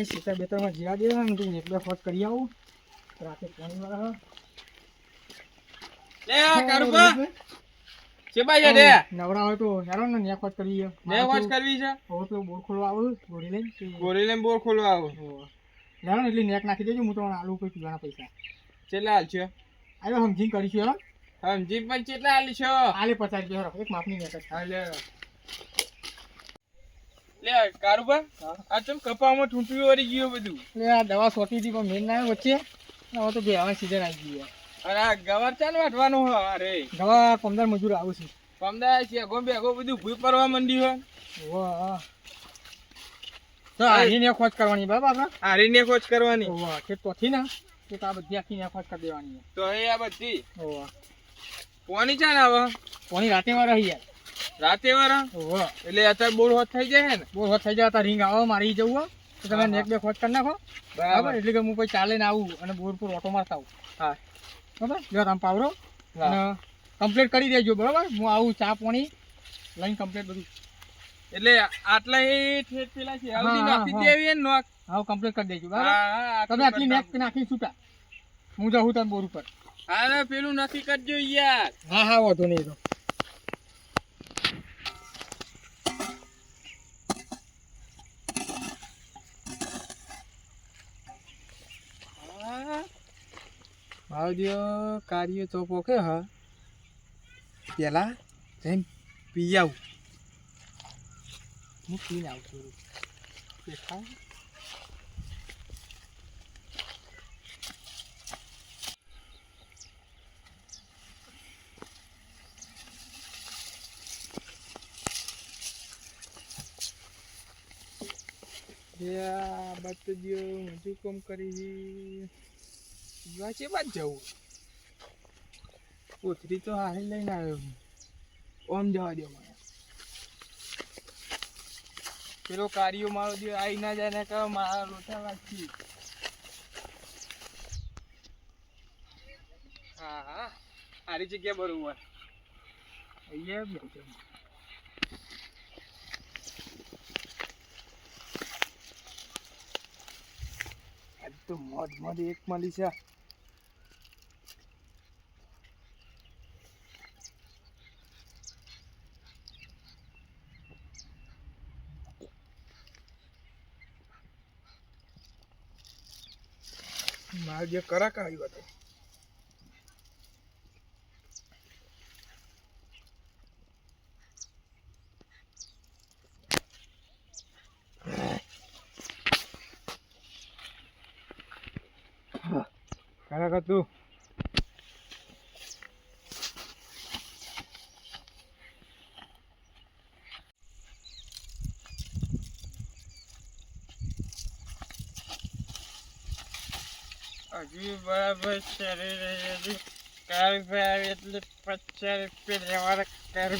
એ સીતા બેતરમાં જીવા દે ને એક ફોટ કરી આવું. રાતે પાણી વાળા લે ભાઈ છે રે નવરા હોય તો હેરો ને ને ફોટ કરી ને વોચ કરવી છે? હવે તો બોર ખોલવા આવું ગોળી લઈ ગોરી લઈને બોર ખોલવા આવું. હેરો એટલે એટલી નેક નાખી દેજો હું તમને આલુ કોઈ પીવાના પૈસા. ચેલા હાલ છે? આવ્યો સમજીને કરીશું હેરો. સમજી પણ ચેટલા હાલ છો? આલે પચાસ રૂપિયા એક માપની નેક જ હા લે કારુબા આ ચમ કપામાં ઠૂંઠું વળી ગયું બધું. લે આ દવા સોટી હતી પણ મેન ના વચ્ચે. હવે તો બેહવાની સીઝન આવી ગઈ અરે આ ગવાર ચાલ વાટવાનો હો અરે દવા પંદર મજૂર આવું છે. પમદા છે ગો બેગો બધું ભૂઈ પડવા માંડી હોય. વાહ તો આની ને ખોજ કરવાની બરાબર હારીને ખોજ કરવાની. વાહ કે તોથી ના. કે આ બધી આખી ને ખોજ કરી દેવાની તો એ આ બધી. વાહ કોની ચાલ આવે. કોની રાતે માં રહી યાર. રાતે વાળા એટલે અત્યારે બોર હોત થઈ જાય ને? બોર હોત થઈ જાય તો રિંગ આવો મારી જવું હોય તો તમે નેક બે ખોજ કરી નાખો. બરાબર. એટલે કે હું કોઈ ચાલે ને આવું અને બોર પર ઓટો મારતા આવું. હા. બરાબર? જો તમે પાવરો. કમ્પ્લીટ કરી દેજો બરાબર? હું આવું ચા પાણી લઈને કમ્પ્લીટ બધું. એટલે આટલા એ ઠેઠ પેલા છે હલ્દી નાખી દેવી ને નોક હા કમ્પ્લીટ કરી દેજો બરાબર? હા તમે આટલી નેક. નાખી છૂટા. હું જાઉં તમે બોર ઉપર. હા પેલું નક્કી કરજો યાર. હા હા વાંધો નહીં તો. ભાવદીઓ કાર્ય તો પોકે હ. પેલા જઈને પી આવું હું પીને આવું છું દેખાવ તો દિયો મજુ કોમ જોવા છે બાદ જવું કોથરી તો હારી લઈને આવ્યો. ઓમ જવા દો મને પેલો કાર્યો મારો દે આવી ના જાય ને કહો મારા લોટા વાંચી હા હા સારી જગ્યા બરોબર અહીંયા બેઠો તો મોજ મોજ એક મળી છે મારે જે કરાક આવ્યો હતો કરાક હતું હજુ બરાબર ચડી રહી હતી કાર આવે એટલે પચાસ રૂપિયા લેવાના કાર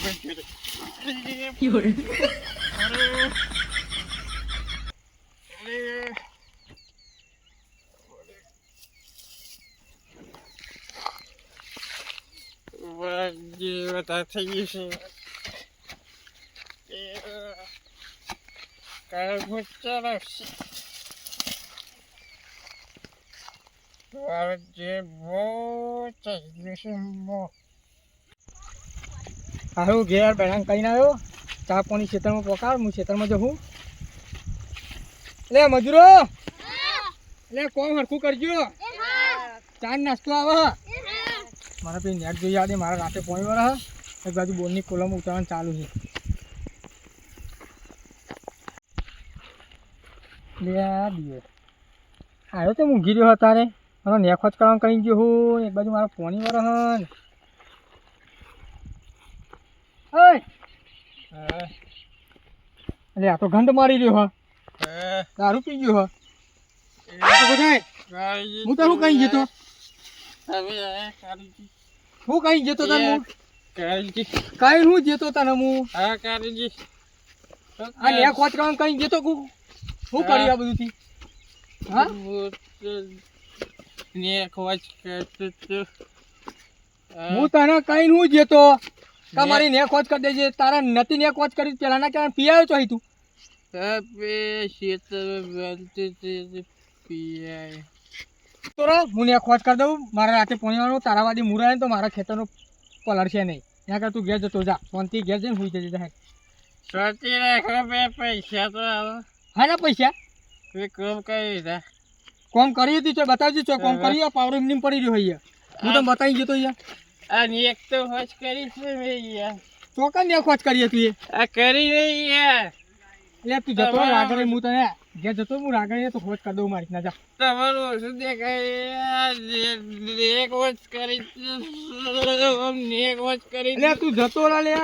જે વધારે થઈ ગયું છે કાર ચલાવશે Agora de volta, deixa eu હારું ઘેર આવ્યો. ચા પાણી ખેતરમાં પોકાર હું ખેતરમાં જઉં. લે મજૂરો! લે કોમ હરખું કરજો. ચા નાસ્તો આવે. મારે પછી નેટ જોઈ આવે મારા રાતે પોણી વાર એક બાજુ બોરની કોલમ ઉતારવાનું ચાલુ છે. લે આ દિયે આવ્યો તો ઊંઘી રહ્યો તારે મારો નેખો જ કરવાનું કરી ગયો હું. એક બાજુ મારા પોણી હન અરે આ તો ગંધ મારી રહ્યો હા. દારૂ પી ગયો હા. હું તો હું કઈ જતો હું કઈ જતો તને હું? કઈ હું જતો તને હું? આ લે ખોચ કરવાનું કઈ જતો હું? શું કર્યું આ બધું થી હા હું તને કઈ નું જેતો. તમારી ને ખોજ કરી દેજે. તારા નતી ને ખોજ કરી. પેલા ના કારણ પી છો તું. હું ને ખોજ કરી દઉં. મારા રાતે પોણીવાનું તારા વાદી મુરાય ને તો મારા ખેતરનો પલળશે નહીં. ત્યાં કર તું ઘેર જતો જા. ફોનથી ઘેર જઈને જજે રાખો બે પૈસા તો આવે. હા ના પૈસા? કઈ કામ કોમ કરી હતી બતાવી બતાવજો ચો કોમ કરી પાવર એમની પડી રહ્યો અહીંયા? હું તો બતાવી જતો અહીંયા. અને એક તો હોજ કરી છે મેં યાર ચોકા ને ખોજ કરી હતી આ કરી નહીં યાર એટલે તું જતો રાગડે હું તને ઘેર જતો હું રાગડે તો ખોજ કરી દઉં મારી. ના જા. તમારું શું દેખાય? એક વર્ષ કરી એક વોચ કરી એટલે તું જતો રહે લે.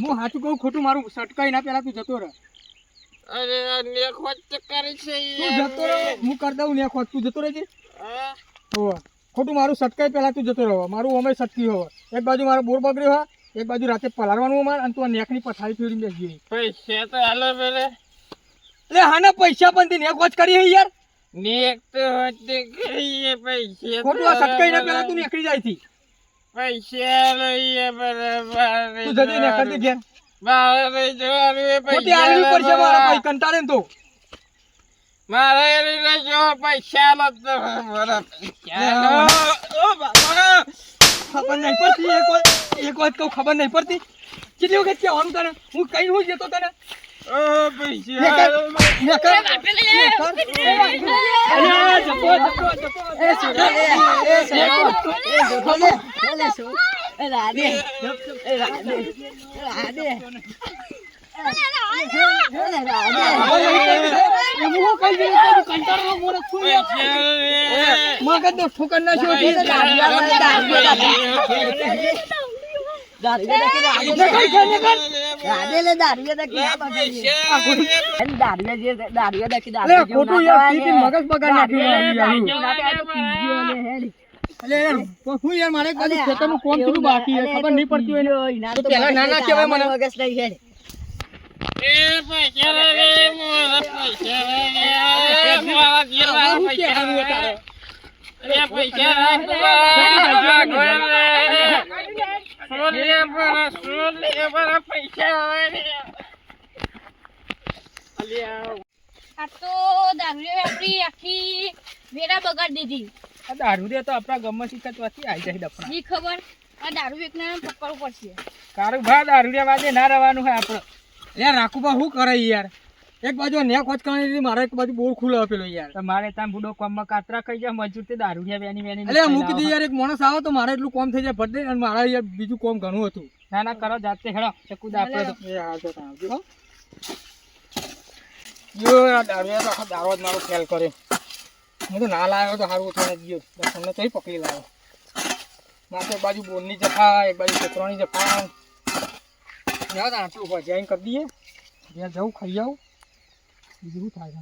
હું સાચું કહું ખોટું મારું સટકાઈ ના પેલા તું જતો રહે. અરે અમને એક ચક્કર છે તું જતો રહે. હું કરી દઉં ને તું જતો રહેજે. હા? ખોટું મારું સટકાય પહેલા તું જતો રહો. મારું અમે સટકી હોવે. એક બાજુ મારો બોર બગડ્યો હોય એક બાજુ રાતે પલાળવાનું અમાર અને તું આ નેકની પથારી ફેરી બેસી પૈસા તો હાલો પેલે. એટલે હાના પૈસા પણ તે નેખ વોચ કરી યાર. નેક તો હોતે કરીએ પૈસા ખોટું આ સટકાઈ ના પહેલા તું નીકળી જાય થી. પૈસા લઈએ બરાબર. તું જતી ને ઘેર. મારે જોવાનું એ ખોટી આલવી પડશે મારા ભાઈ કંટાળે તો. મારે જો પૈસા લો મારા પૈસા ખબર નહીં પડતી એક વાત એક વાત કહું ખબર નહીં પડતી. કેટલી વખત કહેવાનું તને હું કઈ હું જતો તને? ઓ પૈસા જપો, જપો, જપો. યાર. પૈસા લે. મગજ નો ઠોકર ના છો પૈસા અલે મગજ હું યાર મારે ખેતરનું કોમ કેટલું બાકી છે ખબર નહીં પડતી હોય ને તો પહેલા ના કહેવાય મને એ પૈસા લે રે, મારા પૈસા લે રે, મારા જેવા હું પૈસા કહેવાનું લે. તારે? એ પૈસા લે, મારા ઘર લે. સોલે મારા, સોલે મારા પૈસા લે રે. અલ્યા, આ તો દારૂએ આપણી આખી વેરા બગાડી દીધી આ દારૂ રે તો આપણા ગામમાં શીખત વાથી આવી જાય ડફણા. જી ખબર? આ દારૂ વેચનાર પકડવું પડશે. કારું ભા દારૂ રે વાજે ના રહેવાનું હોય આપણે. યાર રાખુબા શું કરે યાર? એક બાજુ ને કોચ કરવાની મારે એક બાજુ બોર ખુલ્લો આપેલો યાર. તમારે ત્યાં બુડો કોમમાં કાતરા ખાઈ જાય મજૂર તે દારૂડિયા વેની વેની એટલે મૂકી કીધું યાર એક માણસ આવે તો મારે એટલું કોમ થઈ જાય ભરતે અને મારા યાર બીજું કોમ ઘણું હતું. ના ના કરો જાતે હેડો ચકુ દાપડો તો. એ હા તો આવજો, જો. તો આખો દારૂ જ મારો ફેલ કર્યો. હું તો ના લાવ્યો તો સારું થઈને ગયો. તમને તોય પકડી લાવ્યો મારે એક બાજુ બોરની જફા એક બાજુ છોકરાની જફા યાર આટલું હોય જઈને કરી દઈએ. જ્યાં જવું, ખાઈ આવું. બીજું થાય?